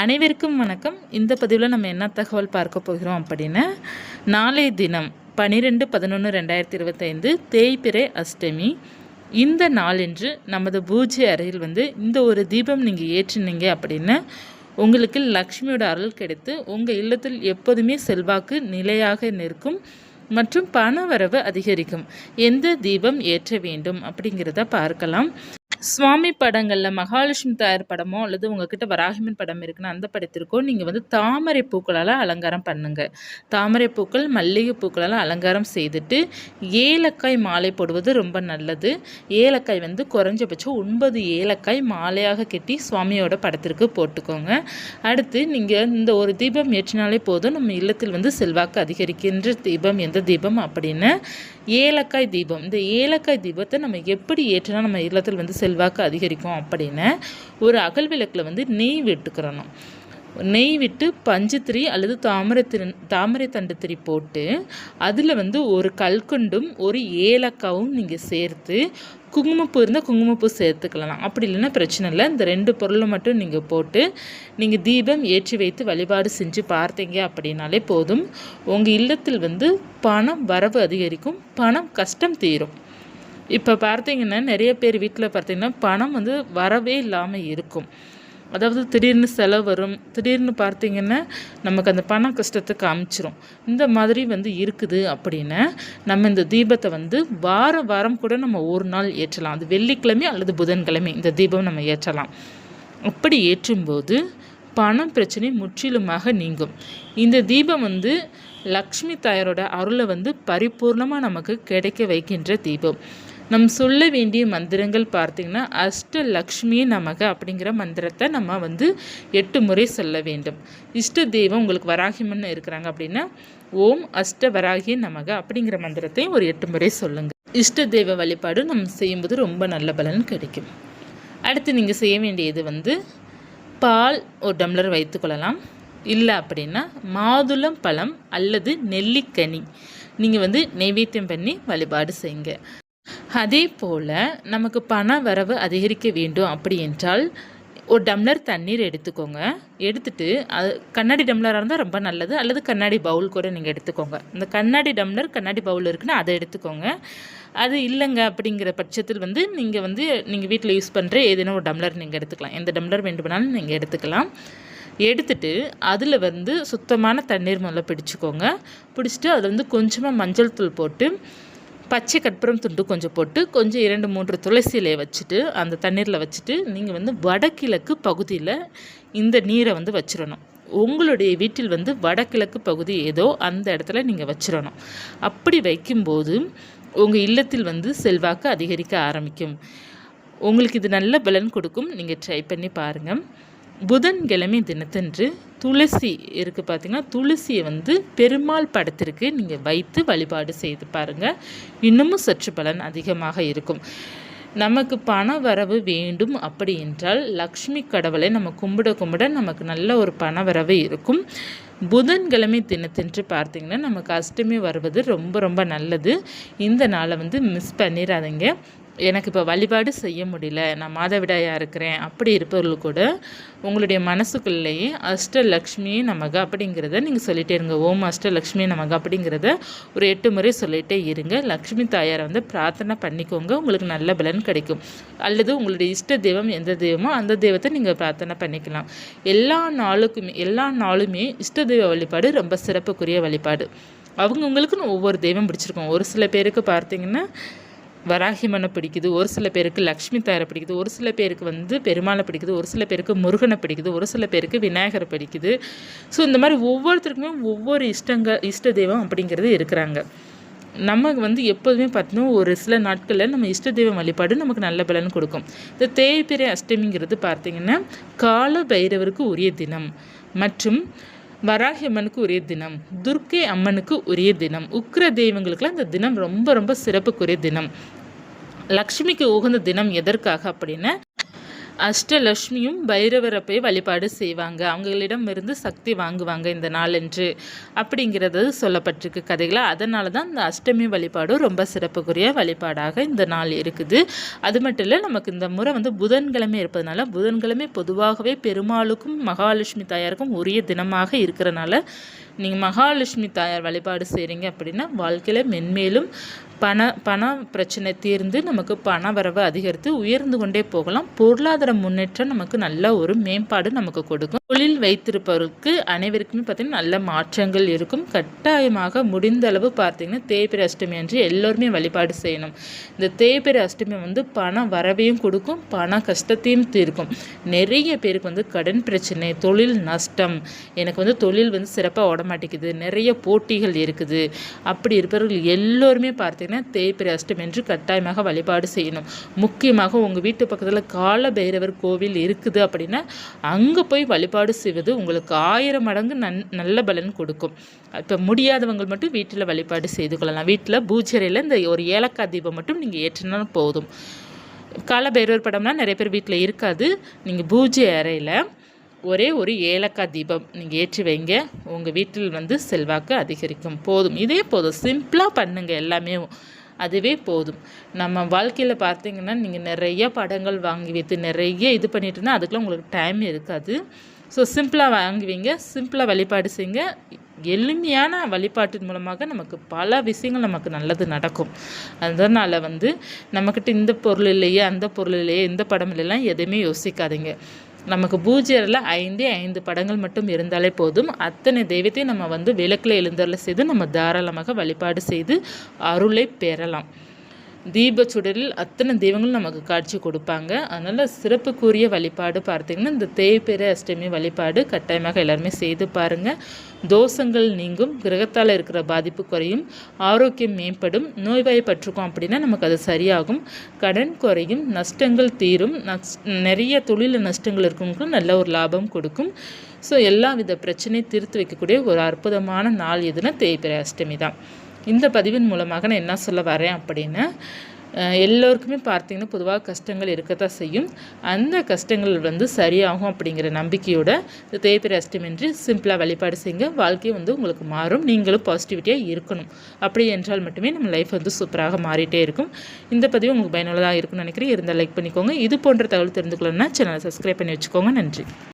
அனைவருக்கும் வணக்கம். இந்த பதிவில் நம்ம என்ன தகவல் பார்க்க போகிறோம் அப்படின்னா நாளைய தினம் பனிரெண்டு பதினொன்று ரெண்டாயிரத்தி இருபத்தைந்து தேய்பிறை அஷ்டமி. இந்த நாளன்று நமது பூஜை அறையில் வந்து இந்த ஒரு தீபம் நீங்கள் ஏற்றினீங்க அப்படின்னா உங்களுக்கு லக்ஷ்மியோட அருள் கிடைத்து உங்கள் இல்லத்தில் எப்போதுமே செல்வாக்கு நிலையாக நிற்கும் மற்றும் பண வரவு அதிகரிக்கும். எந்த தீபம் ஏற்ற வேண்டும் அப்படிங்கிறத பார்க்கலாம். சுவாமி படங்களில் மகாலட்சுமி தாயார் படமோ அல்லது உங்ககிட்ட வராகிமன் படம் இருக்குன்னா அந்த படத்திற்கோ நீங்கள் வந்து தாமரை பூக்களால் அலங்காரம் பண்ணுங்க. தாமரை பூக்கள் மல்லிகை பூக்களால் அலங்காரம் செய்துட்டு ஏலக்காய் மாலை போடுவது ரொம்ப நல்லது. ஏலக்காய் வந்து குறைஞ்சபட்சம் ஒன்பது ஏலக்காய் மாலையாக கட்டி சுவாமியோட படத்திற்கு போட்டுக்கோங்க. அடுத்து நீங்கள் இந்த ஒரு தீபம் ஏற்றினாலே போதும் நம்ம இல்லத்தில் வந்து செல்வாக்கு அதிகரிக்கின்ற தீபம் எந்த தீபம் அப்படின்னு ஏலக்காய் தீபம். இந்த ஏலக்காய் தீபத்தை நம்ம எப்படி ஏற்றினா நம்ம இல்லத்தில் வந்து செல்வாக்கு அதிகரிக்கும் அப்படின்னு ஒரு அகல் விளக்கில் வந்து நெய் விட்டுக்கிறணும். நெய் விட்டு பஞ்சுத்திரி அல்லது தாமரை திரு தாமரை தண்டு திரி போட்டு அதில் வந்து ஒரு கல்கண்டும் ஒரு ஏலக்காவும் நீங்கள் சேர்த்து குங்குமப்பூ இருந்தால் குங்குமப்பூ சேர்த்துக்கலாம். அப்படி இல்லைன்னா பிரச்சனை இல்லை. இந்த ரெண்டு பொருளை மட்டும் நீங்கள் போட்டு நீங்கள் தீபம் ஏற்றி வைத்து வழிபாடு செஞ்சு பார்த்தீங்க அப்படின்னாலே போதும். உங்கள் இல்லத்தில் வந்து பணம் வரவு அதிகரிக்கும். பணம் கஷ்டம் தீரும். இப்போ பார்த்தீங்கன்னா நிறைய பேர் வீட்டில் பார்த்தீங்கன்னா பணம் வந்து வரவே இல்லாமல் இருக்கும். அதாவது திடீர்னு செலவு வரும். திடீர்னு பார்த்தீங்கன்னா நமக்கு அந்த பண கஷ்டத்தை அமைச்சிரும் இந்த மாதிரி வந்து இருக்குது அப்படின்னா நம்ம இந்த தீபத்தை வந்து வார வாரம் கூட நம்ம ஒரு நாள் ஏற்றலாம். அது வெள்ளிக்கிழமை அல்லது புதன்கிழமை இந்த தீபம் நம்ம ஏற்றலாம். அப்படி ஏற்றும்போது பணம் பிரச்சனை முற்றிலுமாக நீங்கும். இந்த தீபம் வந்து லக்ஷ்மி தாயாரோட அருளை வந்து பரிபூர்ணமாக நமக்கு கிடைக்க வைக்கின்ற தீபம். நம் சொல்ல வேண்டிய மந்திரங்கள் பார்த்திங்கன்னா அஷ்ட லக்ஷ்மி நமக அப்படிங்கிற மந்திரத்தை நம்ம வந்து எட்டு முறை சொல்ல வேண்டும். இஷ்ட தெய்வம் உங்களுக்கு வராகிமன் இருக்கிறாங்க அப்படின்னா ஓம் அஷ்ட வராகி நமக அப்படிங்கிற மந்திரத்தையும் ஒரு எட்டு முறை சொல்லுங்கள் இஷ்ட தெய்வ வழிபாடு நம்ம செய்யும்போது ரொம்ப நல்ல பலன் கிடைக்கும். அடுத்து நீங்கள் செய்ய வேண்டியது வந்து பால் ஒரு டம்ளர் வைத்துக்கொள்ளலாம் இல்லை அப்படின்னா மாதுளம் பழம் அல்லது நெல்லிக்கனி. நீங்கள் வந்து நைவேத்தியம் பண்ணி வழிபாடு செய்யுங்க. அதே போல் நமக்கு பண வரவு அதிகரிக்க வேண்டும் அப்படி என்றால் ஒரு டம்ளர் தண்ணீர் எடுத்துக்கோங்க. எடுத்துட்டு அது கண்ணாடி டம்ளராக இருந்தால் ரொம்ப நல்லது. அல்லது கண்ணாடி பவுல் கூட நீங்கள் எடுத்துக்கோங்க. இந்த கண்ணாடி டம்ளர் கண்ணாடி பவுல் இருக்குன்னா அதை எடுத்துக்கோங்க. அது இல்லைங்க அப்படிங்கிற பட்சத்தில் வந்து நீங்கள் வந்து நீங்கள் வீட்டில் யூஸ் பண்ணுற ஏதேனும் ஒரு டம்ளர் நீங்கள் எடுத்துக்கலாம். எந்த டம்ளர் வேண்டுமானாலும் நீங்கள் எடுத்துக்கலாம். எடுத்துட்டு அதில் வந்து சுத்தமான தண்ணீர் முதல்ல பிடிச்சிக்கோங்க. பிடிச்சிட்டு அதில் வந்து கொஞ்சமாக மஞ்சள் தூள் போட்டு பச்சை கற்பூரம் துண்டு கொஞ்சம் போட்டு கொஞ்சம் இரண்டு மூன்று துளசி இலையை வச்சுட்டு அந்த தண்ணீரில் வச்சுட்டு நீங்கள் வந்து வடகிழக்கு பகுதியில் இந்த நீரை வந்து வச்சிடணும் உங்களுடைய வீட்டில் வந்து வடகிழக்கு பகுதி ஏதோ அந்த இடத்துல நீங்கள் வச்சிடணும் அப்படி வைக்கும்போது உங்கள் இல்லத்தில் வந்து செல்வாக்கு அதிகரிக்க ஆரம்பிக்கும். உங்களுக்கு இது நல்ல பலன் கொடுக்கும். நீங்கள் ட்ரை பண்ணி பாருங்கள் புதன்கிழமை தினத்தன்று துளசி இருக்குது பார்த்திங்கன்னா துளசியை வந்து பெருமாள் படத்திற்கு நீங்கள் வைத்து வழிபாடு செய்து பாருங்கள் இன்னமும் சற்று பலன் அதிகமாக இருக்கும். நமக்கு பண வரவு வேண்டும் அப்படி என்றால் லக்ஷ்மி கடவுளை நம்ம கும்பிட கும்பிட நமக்கு நல்ல ஒரு பண வரவு இருக்கும். புதன்கிழமை தினத்தன்று பார்த்திங்கன்னா நமக்கு அஷ்டமி வருவது ரொம்ப ரொம்ப நல்லது. இந்த நாளை வந்து மிஸ் பண்ணிடாதீங்க. எனக்கு இப்போ வழிபாடு செய்ய முடியல நான் மாதவிடாயாக இருக்கிறேன் அப்படி இருப்பவர்கள் கூட உங்களுடைய மனசுக்குள்ளேயே அஷ்டலக்ஷ்மி நமக அப்படிங்கிறத நீங்கள் சொல்லிகிட்டே இருங்க. ஓம் அஷ்டலக்ஷ்மி நமக அப்படிங்கிறத ஒரு எட்டு முறை சொல்லிகிட்டே இருங்க. லக்ஷ்மி தாயாரை வந்து பிரார்த்தனை பண்ணிக்கோங்க. உங்களுக்கு நல்ல பலன் கிடைக்கும். அல்லது உங்களுடைய இஷ்ட தெய்வம் எந்த தெய்வமோ அந்த தெய்வத்தை நீங்கள் பிரார்த்தனை பண்ணிக்கலாம். எல்லா நாளுக்குமே எல்லா நாளுமே இஷ்ட தெய்வ வழிபாடு ரொம்ப சிறப்புக்குரிய வழிபாடு. அவங்கவுங்களுக்குன்னு ஒவ்வொரு தெய்வம் பிடிச்சிருக்கோம். ஒரு சில பேருக்கு பார்த்தீங்கன்னா வராகிமனை பிடிக்குது ஒரு சில பேருக்கு லக்ஷ்மி தாயரை பிடிக்குது ஒரு சில பேருக்கு வந்து பெருமாளை பிடிக்குது ஒரு சில பேருக்கு முருகனை பிடிக்குது ஒரு சில பேருக்கு விநாயகரை பிடிக்குது. ஸோ இந்த மாதிரி ஒவ்வொருத்தருக்குமே ஒவ்வொரு இஷ்டங்க இஷ்ட தெய்வம் அப்படிங்கிறது இருக்கிறாங்க. நமக்கு வந்து எப்போதுமே பார்த்தீங்கன்னா ஒரு சில நாட்களில் நம்ம இஷ்ட தெய்வம் வழிபாடு நமக்கு நல்ல பலன் கொடுக்கும். இந்த தேய்பிரை அஷ்டமிங்கிறது பார்த்திங்கன்னா கால பைரவருக்கு உரிய தினம் மற்றும் வராகி அம்மனுக்கு உரிய தினம் துர்க்கை அம்மனுக்கு உரிய தினம் உக்ர தெய்வங்களுக்கெல்லாம் இந்த தினம் ரொம்ப ரொம்ப சிறப்புக்குரிய தினம். லக்ஷ்மிக்கு உகந்த தினம் எதற்காக அப்படின்னா அஷ்டலக்ஷ்மியும் பைரவரை போய் வழிபாடு செய்வாங்க. அவங்களிடமிருந்து சக்தி வாங்குவாங்க இந்த நாளன்று அப்படிங்கிறது சொல்லப்பட்டிருக்கு கதைகளை. அதனால தான் இந்த அஷ்டமி வழிபாடும் ரொம்ப சிறப்புக்குரிய வழிபாடாக இந்த நாள் இருக்குது. அது மட்டும் இல்லை நமக்கு இந்த முறை வந்து புதன்கிழமை இருப்பதனால புதன்கிழமை பொதுவாகவே பெருமாளுக்கும் மகாலட்சுமி தாயாருக்கும் உரிய தினமாக இருக்கிறனால நீங்கள் மகாலட்சுமி தாயார் வழிபாடு செய்கிறீங்க அப்படின்னா வாழ்க்கையில் மென்மேலும் பண பண பிரச்சனை தீர்ந்து நமக்கு பண வரவு அதிகரித்து உயர்ந்து கொண்டே போகலாம். பொருளாதார முன்னேற்றம் நமக்கு நல்ல ஒரு மேம்பாடு நமக்கு கொடுக்கும். தொழில் வைத்திருப்பவருக்கு அனைவருக்குமே பார்த்திங்கன்னா நல்ல மாற்றங்கள் இருக்கும். கட்டாயமாக முடிந்த அளவு பார்த்திங்கன்னா தேய்பிரை அஷ்டமி அன்று எல்லோருமே வழிபாடு செய்யணும். இந்த தேய்பிரை அஷ்டமி வந்து பண வரவையும் கொடுக்கும் பண கஷ்டத்தையும் தீர்க்கும். நிறைய பேருக்கு வந்து கடன் பிரச்சனை தொழில் நஷ்டம். எனக்கு வந்து தொழில் வந்து சிறப்பாக ஓட மாட்டேங்குது. நிறைய போட்டிகள் இருக்குது. அப்படி இருப்பவர்கள் எல்லோருமே பார்த்திங்கன்னா பார்த்தீங்கன்னா தேய்பிரை அஷ்டம் என்று கட்டாயமாக வழிபாடு செய்யணும். முக்கியமாக உங்கள் வீட்டு பக்கத்தில் கால பைரவர் கோவில் இருக்குது அப்படின்னா அங்கே போய் வழிபாடு செய்வது உங்களுக்கு ஆயிரம் மடங்கு நன் நல்ல பலன் கொடுக்கும். இப்போ முடியாதவங்க மட்டும் வீட்டில் வழிபாடு செய்து கொள்ளலாம். வீட்டில் பூஜரையில் இந்த ஒரு ஏலக்காய் தீபம் மட்டும் நீங்கள் ஏற்றினாலும் போதும். கால பைரவர் படம்லாம் நிறைய பேர் வீட்டில் இருக்காது. நீங்கள் பூஜை அறையில் ஒரே ஒரு ஏலக்காய் தீபம் நீங்கள் ஏற்றி வைங்க. உங்கள் வீட்டில் வந்து செல்வாக்கு அதிகரிக்கும். போதும். இதே போதும். சிம்பிளாக பண்ணுங்கள் எல்லாமே. அதுவே போதும். நம்ம வாழ்க்கையில் பார்த்தீங்கன்னா நீங்கள் நிறைய படங்கள் வாங்கி வைத்து நிறைய இது பண்ணிட்டு இருந்தால் அதுக்கெலாம் உங்களுக்கு டைம் இருக்காது. ஸோ சிம்பிளாக வாங்குவீங்க சிம்பிளாக வழிபாடு செய்யுங்க. எளிமையான வழிபாட்டின் மூலமாக நமக்கு பல விஷயங்கள் நமக்கு நல்லது நடக்கும். அதனால் வந்து நம்மக்கிட்ட இந்த பொருள் இல்லையே அந்த பொருள் இல்லையே இந்த படம் இல்லைலாம் எதுவுமே யோசிக்காதீங்க. நமக்கு பூஜையில் ஐந்தே ஐந்து படங்கள் மட்டும் இருந்தாலே போதும். அத்தனை தெய்வத்தையும் நம்ம வந்து விளக்கில் எழுந்தரில் செய்து நம்ம தாராளமாக வழிபாடு செய்து அருளை பெறலாம். தீப சுடரில் அத்தனை தெய்வங்களும் நமக்கு காட்சி கொடுப்பாங்க. அதனால் சிறப்புக்குரிய வழிபாடு பார்த்திங்கன்னா இந்த தேய்பிற அஷ்டமி வழிபாடு கட்டாயமாக எல்லாருமே செய்து பாருங்கள் தோஷங்கள் நீங்கும் கிரகத்தால் இருக்கிற பாதிப்பு குறையும் ஆரோக்கியம் மேம்படும் நோய்வாய் பற்றுக்கும் அப்படின்னா நமக்கு அது சரியாகும். கடன் குறையும் நஷ்டங்கள் தீரும் நிறைய தொழில் நஷ்டங்கள் இருக்கவங்களுக்கும் நல்ல ஒரு லாபம் கொடுக்கும். ஸோ எல்லா வித பிரச்சனையும் தீர்த்து வைக்கக்கூடிய ஒரு அற்புதமான நாள் எதுனா தேய்பிரை அஷ்டமி தான். இந்த பதிவின் மூலமாக நான் என்ன சொல்ல வரேன் அப்படின்னா எல்லோருக்குமே பார்த்தீங்கன்னா பொதுவாக கஷ்டங்கள் இருக்கத்தான் செய்யும். அந்த கஷ்டங்கள் வந்து சரியாகும் அப்படிங்கிற நம்பிக்கையோட இந்த தேய்பிரி அஷ்டமின்றி சிம்பிளாக வழிபாடு செய்யுங்க. வாழ்க்கை வந்து உங்களுக்கு மாறும். நீங்களும் பாசிட்டிவிட்டியாக இருக்கணும். அப்படி என்றால் மட்டுமே நம்ம லைஃப் வந்து சூப்பராக மாறிட்டே இருக்கும். இந்த பதிவு உங்களுக்கு பயனுள்ளதாக இருக்கும்னு நினைக்கிறேன். இருந்தால் லைக் பண்ணிக்கோங்க. இது போன்ற தகவல் தெரிந்துக்கணும்னா சேனலை சப்ஸ்கிரைப் பண்ணி வச்சுக்கோங்க. நன்றி.